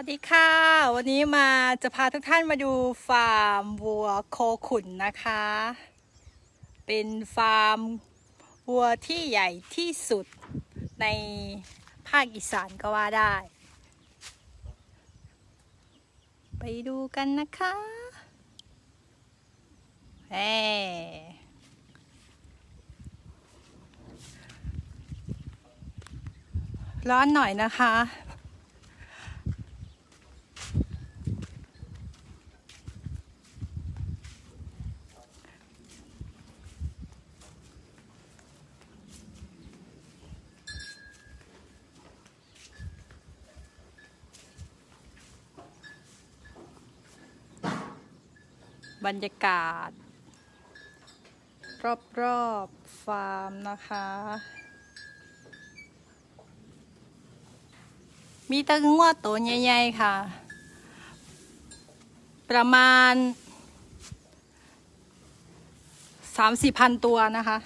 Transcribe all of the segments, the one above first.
วัสดีค่ะ วันนี้มาจะพาทุกท่านมาดูฟาร์มวัวโคขุนนะคะ เป็นฟาร์มวัวที่ใหญ่ที่สุดในภาคอีสานก็ว่าได้ ไปดูกันนะคะแหมร้อนหน่อยนะคะ บรรยากาศ รอบๆฟาร์มนะคะ มีตะงวดตัวใหญ่ๆค่ะ ประมาณสามสี่พันตัวนะคะ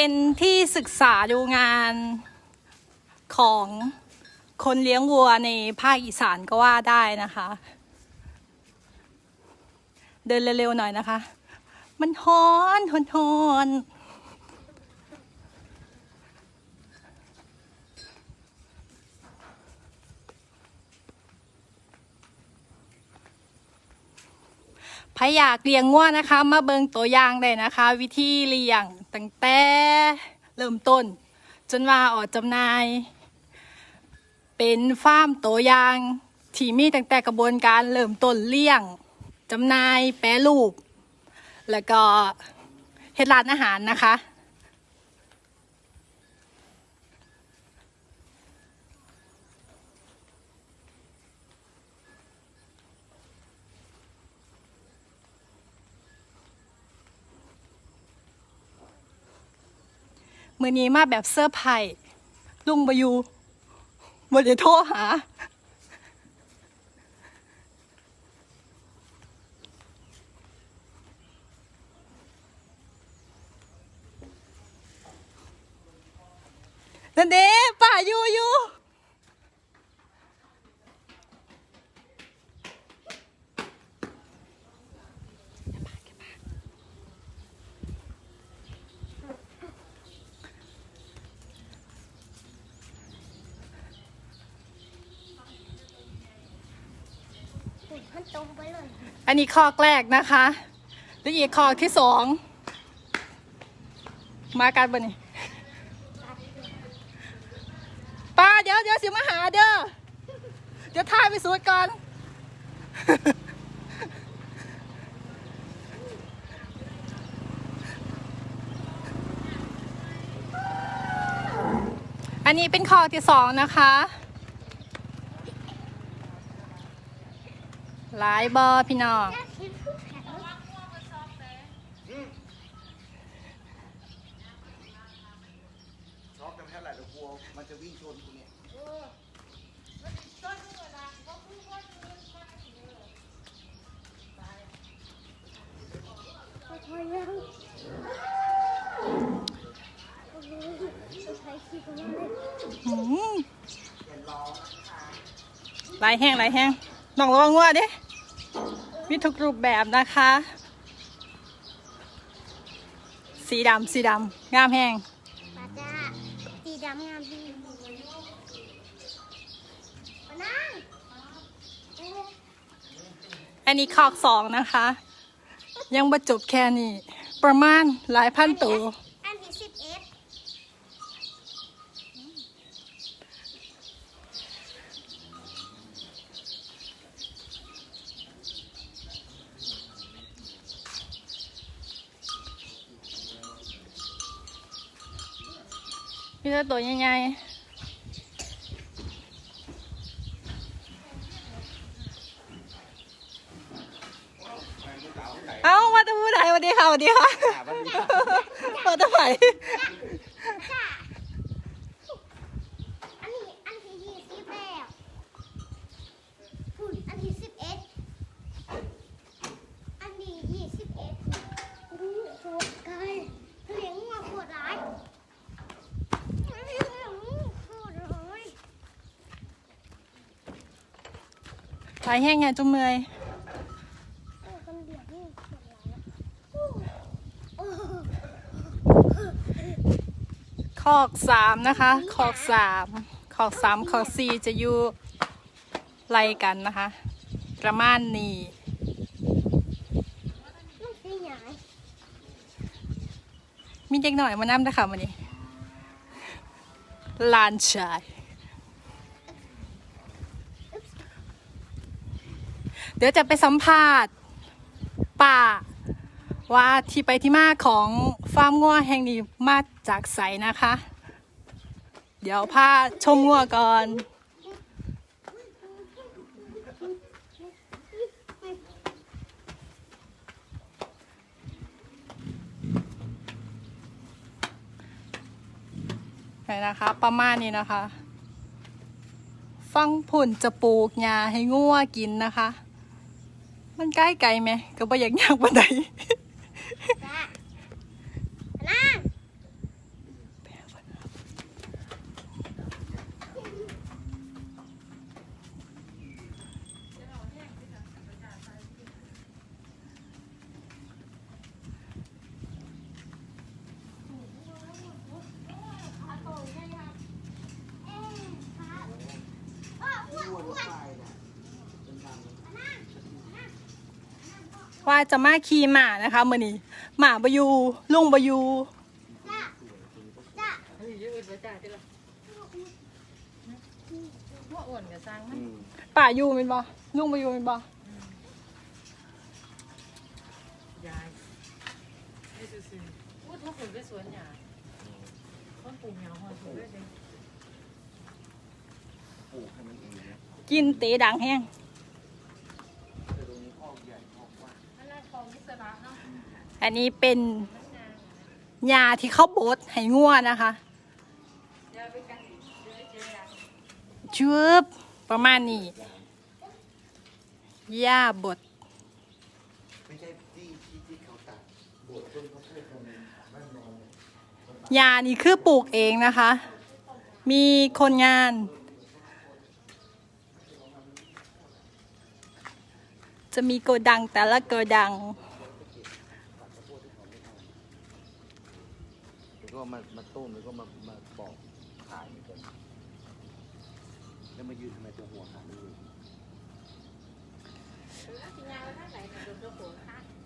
เป็นที่ศึกษาดูงานของคนเลี้ยงวัวในภาคอีสานก็ว่าได้นะคะ เดินเร็วๆหน่อยนะคะ มันฮ้อนทนอน พยากเลี้ยงง่วนะคะ มาเบิงตัวอย่างเลยนะคะ วิธีเลี้ยงตั้งแต่เริ่มต้น จนว่าออกจำหน่าย เป็นฟาร์มตัวอย่างที่มีตั้งแต่กระบวนการเริ่มต้นเลี้ยงจำหน่ายแปรรูป แล้วก็เฮ็ดร้านอาหารนะคะ มือนี้มาแบบเสื้อไผ่ลุงบายูบ่ได้โทรหา นั่นเด้ป่าอยู่อยู่ มันตรงไปเลยอันนี้คอกแรกนะคะแล้วอีกคอกที่สองมากันบ่นี่ป้าเดี๋ยวเดี๋ยวสิมาหาเด้อเดี๋ยวถ่ายไปสูดก่อน อันนี้เป็นคอที่สองนะคะ หลายบอพี่น้องน่าคิดผู้แข็งช็อกกันแค่ไหนเดี๋ยวกลัวมันจะวิ่งชนกูเนี่ยพอทอยยังสุดท้ายคือคนนั้นเลยหืมหลายแห้งหลายแห้ง ลองระวังงัวดิมีทุกรูปแบบนะคะ สีดำสีดำงามแห้งปาจ้าสีดำงามดีมานั่งอันนี้คอกสองนะคะ ยังบรจบแค่นี้ ประมาณหลายพันตัว อันที่สิบเอ็ด มีแต่ตัวใหญ่ๆเอ้ามาตะพูดไหนสวัสดีค่ะสวัสดีค่ะอ่าวันนี้มาตะไผ่ จ้าอันนี้อันที่ยี่สิบแล้ว ถ่ายแห้งไงจุ่มเมยเออคอกสามนะคะคอกสามคอกสามคอกสี่จะอยู่ไล่กันนะคะ ประมาณนี้มีเด็กหน่อยมานั่นะคะวันนี้ลานชาย เดี๋ยวจะไปสัมภาษณ์ป้าว่าที่ไปที่มาของฟาร์มงัวแห่งนี้มาจากไสนะคะ เดี๋ยวพาชมงัวก่อน ไหนนะคะ ประมาณนี้นะคะ ฟังผุ่นจะปลูกหญ้าให้งัวกินนะคะ มันใกล้ไกลไหมก็บ่อยากยากบันได จ้านั่ง ว่าจะมาขี่หมานะคะมื่อนี้หมาบอยูลุงบอยูจ้าจ้าเฮ้ยเยอะไปจ่ายได้ละว่าอ้วนกับสร้างมันป่าอยูเป็นบอลุงบอยูเป็นบอยายไม่ซื่อๆว่าถ้าผมไปสวนหญ้าต้นปลูกหญ้าหอยปลูกได้เลยปลูกให้มันเองนะกินเตะดังแห้ง แต่ตรงนี้คอกใหญ่คอกกว้าง อันนั้นข อันนี้เป็นยาที่เขาบดให้ง่วนะคะชุบประมาณนี้ยาบดยานี่คือปลูกเองนะคะ มีคนงาน จะมีโกดังแต่ละโกดัง เดี๋ยว ก็มามาต้มแล้วก็มามาปอกขายเหมือนกันแล้วมายืนทำไมตัวหัวขาดเลย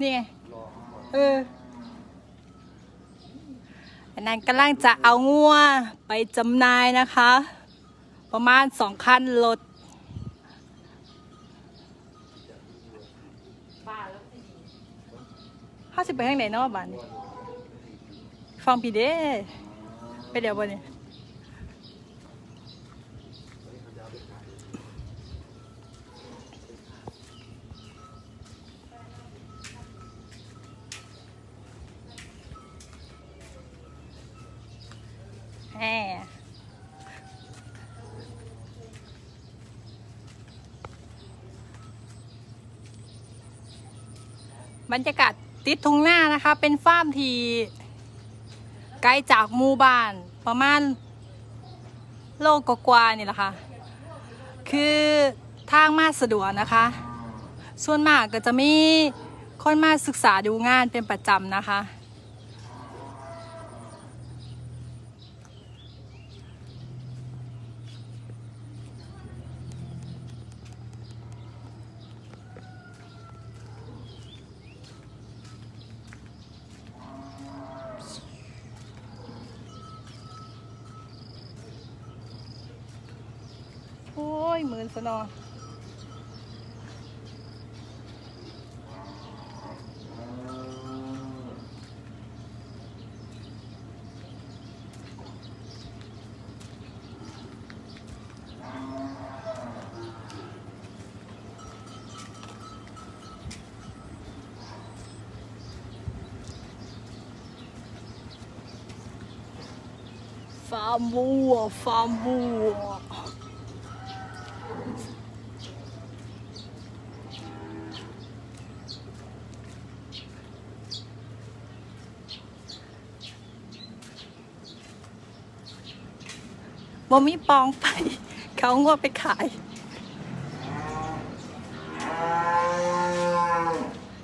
นี่ไง รอเขาก่อนเอออันนั้นกำลังจะเอางัวไปจำหน่ายนะคะ ประมาณสองคันรถบ้าแล้วสิห้าสิบไปทางไหนเนาะบ้านนี้ ฟังพี่เด้ไปเดี๋ยวบนนี้แหมบรรยากาศติดทุ่งหน้านะคะ เป็นฟาร์มที่ กล้จากหมู่บ้าน ประมาณโลกกว่าๆนี่แหละค่ะ คือทางมาสะดวกนะคะ ส่วนมากก็จะมีคนมาศึกษาดูงานเป็นประจำนะคะ โอ้ ยหมื่นสนอฟาร์มวัวฟาร์มวัว บ่มีปองไป เขางวไปขาย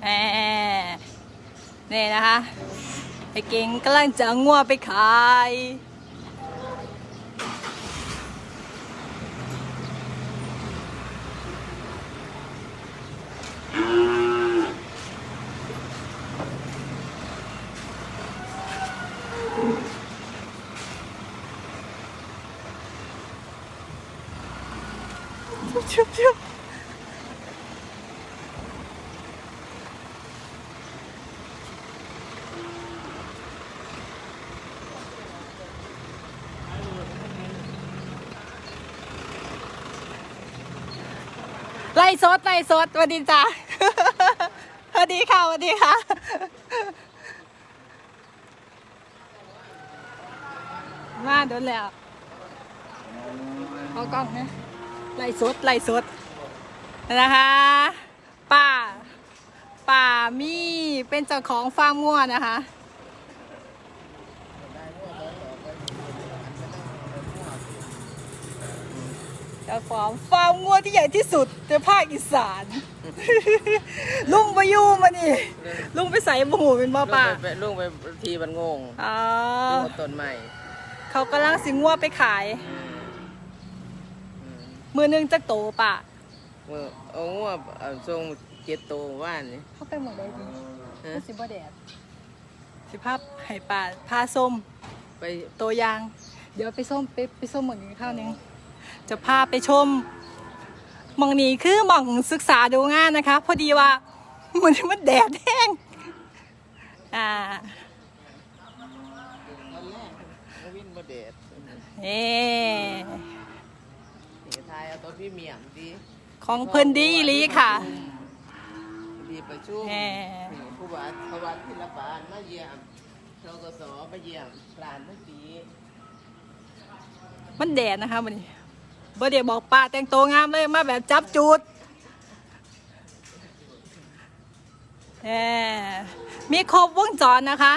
แหมนี่นะคะไอ้เก่งกำลังจะงัวไปขาย ชุบชุบไล่สดไล่สดสวัสดีจ้าสวัสดีค่ะสวัสดีค่ะ มาโดนแล้วเอากล้องนะ ไล่สดไล่สดนะคะป้าป้ามีเป็นเจ้าของฟาร์มงัวนะคะ เจ้าของฟาร์มงัวที่ใหญ่ที่สุดในภาคอีสาน ลุงไปอยู่มานี่ลุงไปใส่หมูเป็นบ่ลุงป่าไปลุงไปทีมันงงอ๋อลุงเอาต้นใหม่ เขากำลังสิงัวไปขาย อืมอื มมือหนึงจะโตป่ะมือเอางัวเอาทรงเจ็ดโตวว่านนี่เข้าไปหมดเลยดิฮะสิบ่แดดสิภาพไห่ป่าพาส้ม ไปโตวยาง เดี๋ยวไปส้มไปไปส้มหมดนี้ข้าวหนึง จะพาไปชมหมองนี้คือหมองศึกษาดูงานนะคะ พอดีว่า มันมันแดดแห้งอ่าตอนแรกเอาวินมาเดด เอ๊ นี่ทายเอาตัวพี่เมียมดีของเพิ่นดีอีหลีค่ะ ดีประชุมแหม่นี่ผู้ว่าเขาวัดศิลปานมาเยี่ยมทกสมาเยี่ยมลานทั้งปีมันแดดนะคะวันนี้บ่เดี๋ยวบอกป้าแต่งตัวงามเลยมาแบบจับจูดแหมมีครบวงจรนะคะ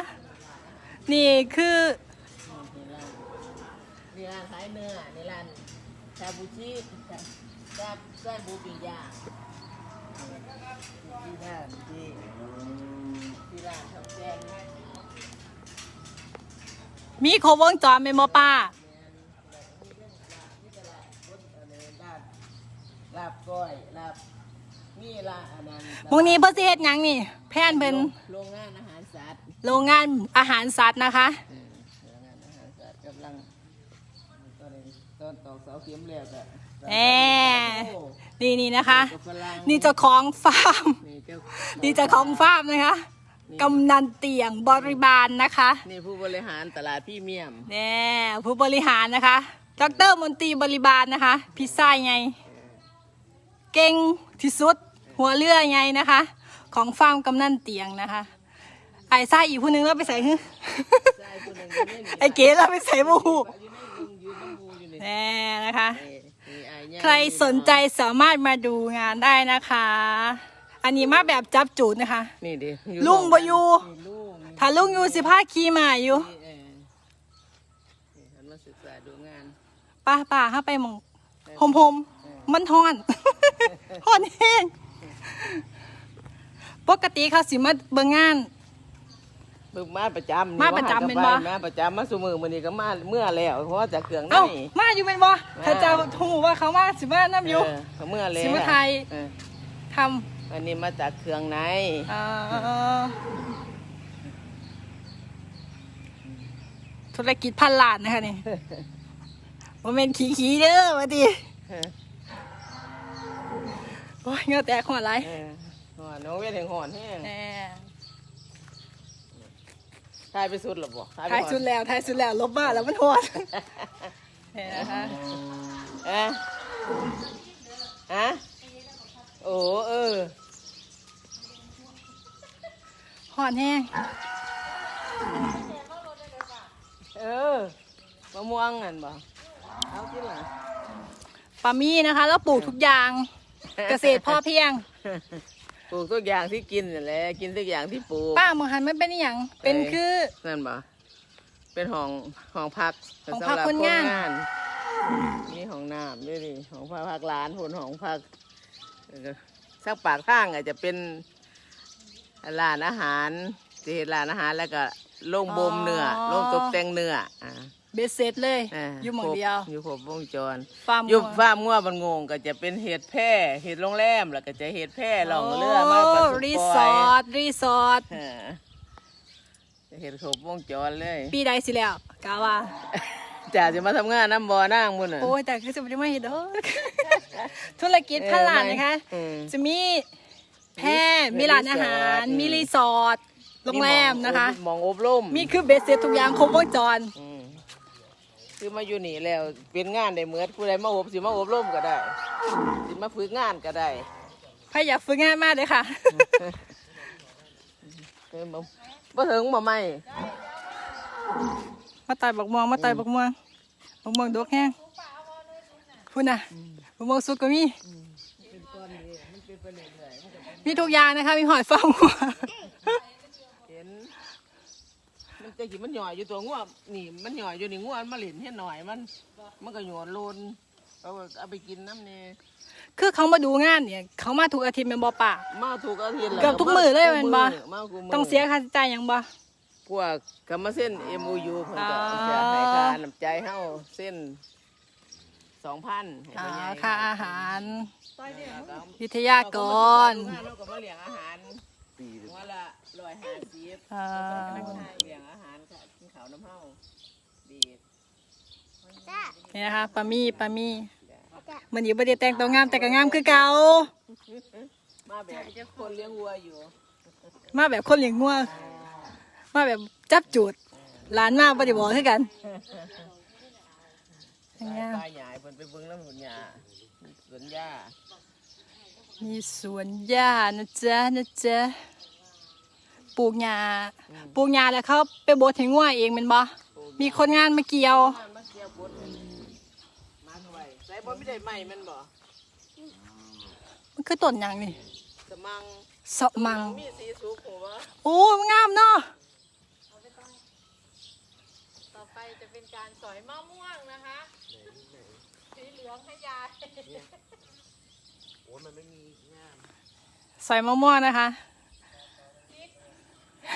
นี่คือนี่ร้านขายเนื้อนี่ร้าน ชาบูชิชาชาชาบูปิ้งย่างที่ร้านที่ที่ร้านทำแกงมีควงจรเป็นบ่ป้า ลาบก้อยลาบมีลาอันนั้นหมองนี้เพิ่นสิเฮ็ดหยังนี่ แพนเพิ่นโรงงานอาหารสัตว์โรงงานอาหารสัตว์นะคะ เออโรงงานอาหารสัตว์กำลังตอนนี้ต อนตอกเสาเข็มแล้วก็แหม นี่นี่นะคะกับฝรั่งนี่เจ้าของฟาร์ม นี่เจ้านี่เจ้าของฟาร์มนะคะกำนันเตียงบริบาลนะคะนี่ผู้บริหารตลาดพี่เมียมแน่ผู้บริหารนะคะดรมนตรีบริบาลนะคะพิซซ่าไง เก่งที่สุด หัวเรือไงนะคะ ของฟาร์มกำนันเตียงนะคะ ไอ้ซ่าอีกผู้หนึงแล้วไปใส่ฮึใช่คนหนึ่งอยู่ในนี่ไอ้เก๋เราไปใส่บู แน่นะคะนี่นี่ไอ้เนี่ยใครสนใจสามารถมาดูงานได้นะคะ อันนี้มาแบบจับจูดนะคะ นี่ดิลุงบ่อยู่นี่ลุงนี่ถ้าลุงอยู่สิพาขี่มาอยู่เออนี่ฉันมาศึกษาดูงานป้าป้าเข้าไปหมองหอมหมๆมันฮ้อนฮ้อนแห้งปกติเขาสิมาเบิ่งงาน บึกมาประจำนี่มาประจำว่เป็นบ่ มาประจำมาสู่มือมื้อนี้ก็มาเมื่อแล้วเพราะว่าจากเครื่องใน เอ้ามาอยู่เป็นบ่ถ้าเจะถูกว่าเขามาสิมาน้ำอยู่เออเขาเมื่อแล้วสิมาไทย เออทำอันนี้มาจากเครื่องในเอ่อธุรกิจพันล้านนะคะนี่บ่แม่นขี้ขี้ๆเด้อว่าติเออโอ้ยเหงาแตกหัวไหลเออหอนน้องเวทแห่งหอนแห้ง แหม ทายไปสุดหรอบ่ทายไปท้ายหอนสุดแล้วท้ายสุดแล้วลบมาแล้วมันหัวเห็นนะคะเอะฮะโอ้เออ หอนแห้งเออมะม่วงอันบ่เอาที่หลังปามี่นะคะ แล้วปลูกทุกอย่าง เกษตรพ่อเพียง ปลูกทุกอย่างที่กินนั่นแหละกินทุกอย่างที่ปลูก ป้าเมืองหันไม่เป็นอหย่างเป็นคือ นั่นบ่เป็นห้องห้องพักห้องพักสำหรับคนงานนมีห้องน้ำด้วยดิห้องพักพักร้านผลห้องพักแล้วก็สักปากทางอาจจะเป็นร้านอาหารจะเห็นร้านอาหารแล้วก็โรงบ่มเนื้อโรงตกแต่งเนื้ออ่า เบสเซ็ตเลยอ่าอยู่หมองเดียว ครบอยู่ครบวงจรฟาร์มอยู่งัว ฟาร์มงัวบันงงก็จะเป็นเห็ดแพร่เห็ดโรงแรมแล้วก็จะเห็ดแพร่ลองเรือมาบรรทุกรีปสล่ออยร์ทรีสอร์ทเออจะเห็ดครบวงจรเลยปีใดสิแล้วกาว่า จ่าจะมาทำงานน้ำบ่อนั่งมุ่นน่ะ โอ้ยแต่คือจะไม่ได้มาเห็นดอก ธุรกิจพันล้านนะคะอืมจะมีแพร่มีร้านอาหารอืมมีรีสอร์ทโรงแรมนะคะมองอบรม มีคือเบสเซ็ตทุกอย่างครบวงจร อืม คือมาอยู่นี่แล้วเป็นงานได้เหมือนผู้ใดมาอบสิมาอบรมก็ได้สิมาฝึกงานก็ได้ใครอยากฝึกงานมากเลยค่ะเออบ่บ่ถึงบ่ไม่มาต่อยบักม่วงมาต่อยบักม่วงบักม่วงดกแห้งพูดนะบักม่วงสุกก็มีมีทุกอย่างนะคะมีหอยฟางหัวเห็น มันจะกินมันหน่อยอยู่ตัวงัวนี่มันหน่อยอยู่นี่งัวมันมาเล่นเฮ็ดหน่อยมัน มันก็หยอนโลนเอาเอาไปกินน้ำนี่คือเขามาดูงานเนี่ย เขามาทุกอาทิตย์เป็นบ่ป่ามาถูกอาทิตย์แล้วเกือบทุกมื้อเลยแม่นบ่มาทุกมื้ต้องเสียค่าใช้จ่ายหยังบ่ พวกกรรมเส้น MOU เพิ่นก็อ๋อจะให้ค่าน้ำใจเฮาเส้น2,000ให้อ่าพ่อใหญ่ค่าอาหารแล้วก็วิทยากรเราก็มาเลี้ยงอาหารปีหัวละ150อ่า เลี้ยงอาหารค่ะกิ นข้าวน้ำเฮาดีจ้านี่นะคะปามี่ปามี่มันอยู่ประเดี๋ยวแต่งตัวงามแต่ก็งามคือเก่ามาแบบคนเลี้ยงวัวอยู่ มาแบบคนเลี้ยงงัวมาแบบจับจูดหลานมาประเดี๋ยวบอกคือกันตายตายใหญ่เพิ่นไปเบิ่งน้ำหุ่นยาสวนยามีสวนหญ้านะจ๊ะนะจ๊ะ ปลูกหญ้าปลูกหญ้าแล้วเขาไปบดให้งัวเองแมันบ่มีคนงานมาเกี่ยวมามาเกี่ยวบดมาเท่าไหร่ใส่บ่ไม่ได้ไหมแมันบ่มันคือต้นหยังนี่สมังเสาะมังมีสีสุกหัวโอ้ยงามเนาะต่อไปจะเป็นการสอยมะม่วงนะคะสีเหลืองให้ยายโอ้ยมันไม่มีงานใส่มะม่วงนะคะ มาไม่รอกินไปเก็บใ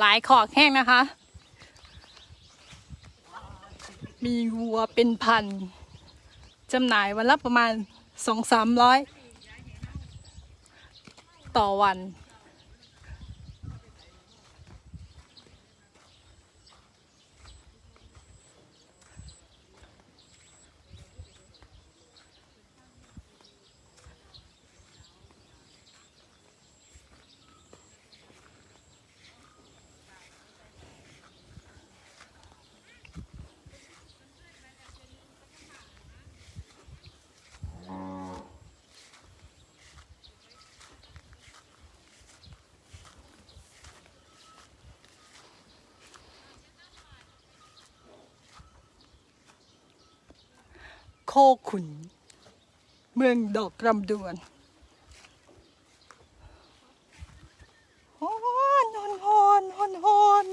หลายขอกแห้งนะคะ มีวัวเป็นพันจำหน่ายวันละประมาณสองสามร้อยต่อวัน โคขุน เมืองดอกลำดวนฮอนฮอนฮอนฮอนฮอน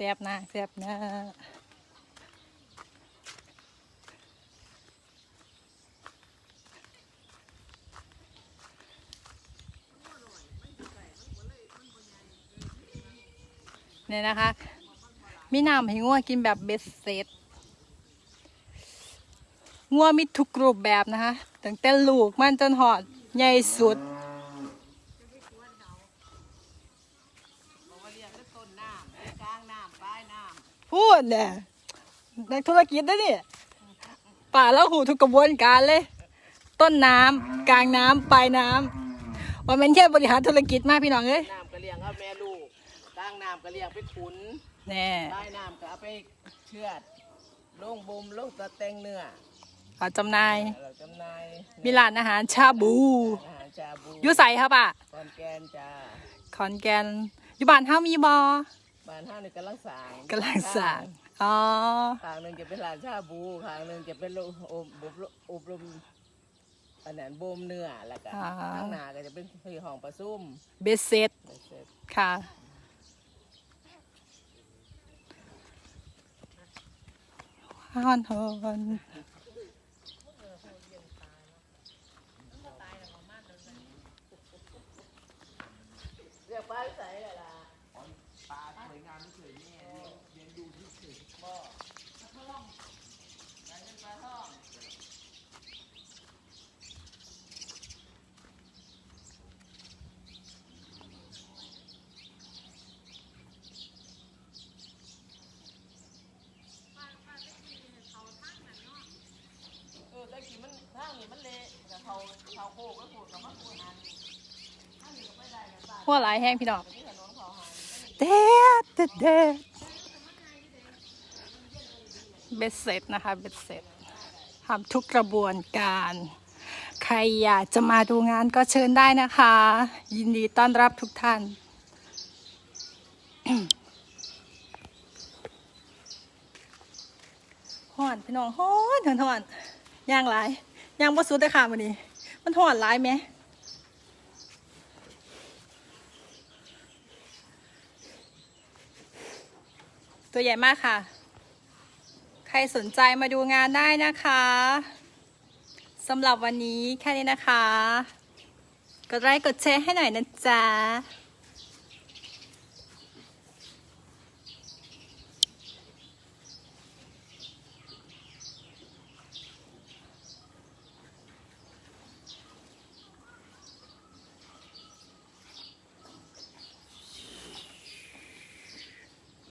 แซบนะแซบนะเนี่ยนะคะ มีน้ำให้งัวกินแบบเบสเซตงัวมีทุกรูปแบบนะคะตั้งแต่ลูกมันจนหอดใหญ่สุด บอกว่าเลี้ยงต้นน้ำกลางน้ำปลายน้ำพูพูดเนี่ยนักธุรกิจนะนี่ป่าแล้วหูทุกกระบวนการเลย ต้นน้ำกลางน้ำปลายน้ำว่ามันแค่บริหารธุรกิจมากพี่น้องเอ้ยน้ำก็เลี้ยงเอาแม่ลูกกลางน้ำก็เลี้ยงไปขุนแน่ใต้น้ำก็เอาไปเชือดลงบ่มลงตะแตงเนื้อขอจำหนายเราจำหนายมีร้านอาหารชาบูอาหารชาบูอยู่ใส่ครับอะ คอนแกนจ้า ขอนแก่นอยู่บ้านเฮามีบอ บ้านห้านี่กำลังสร้างกำลังสั่งอ๋อทางหนึ่งจะเป็นร้านชาบูทางหนึ่งจะเป็นโรงอบอบอบรมอันนั้นบ่มเนื้อแล้วก็ข้างหน้าก็จะเป็นที่ห้องประชุมเบสเซ็ตค่ะฮอนฮอน เรียกป้าใส่เลยล่ะ เออแต่กี้มันทางนี้มันเละแต่เขาเขาโคกก็โคกกับมันโคก หันหัวหลายแห้งพี่น้องเด็ดเด็ดเด็ดเบสเซ็ตนะคะเบสเซ็ตทำทุกกระบวนการ ใครอยากจะมาดูงานก็เชิญได้นะคะ ยินดีต้อนรับทุกท่านห่อนพี่น้องห่อนห่อนห่อนย่างหลายย่างบ่สุดเลยค่ะวันนี้ มันถอนหลายไหมตัวใหญ่มากค่ะ ใครสนใจมาดูงานได้นะคะสำหรับวันนี้แค่นี้นะคะ กดไลค์กดแชร์ให้หน่อยนะจ๊ะ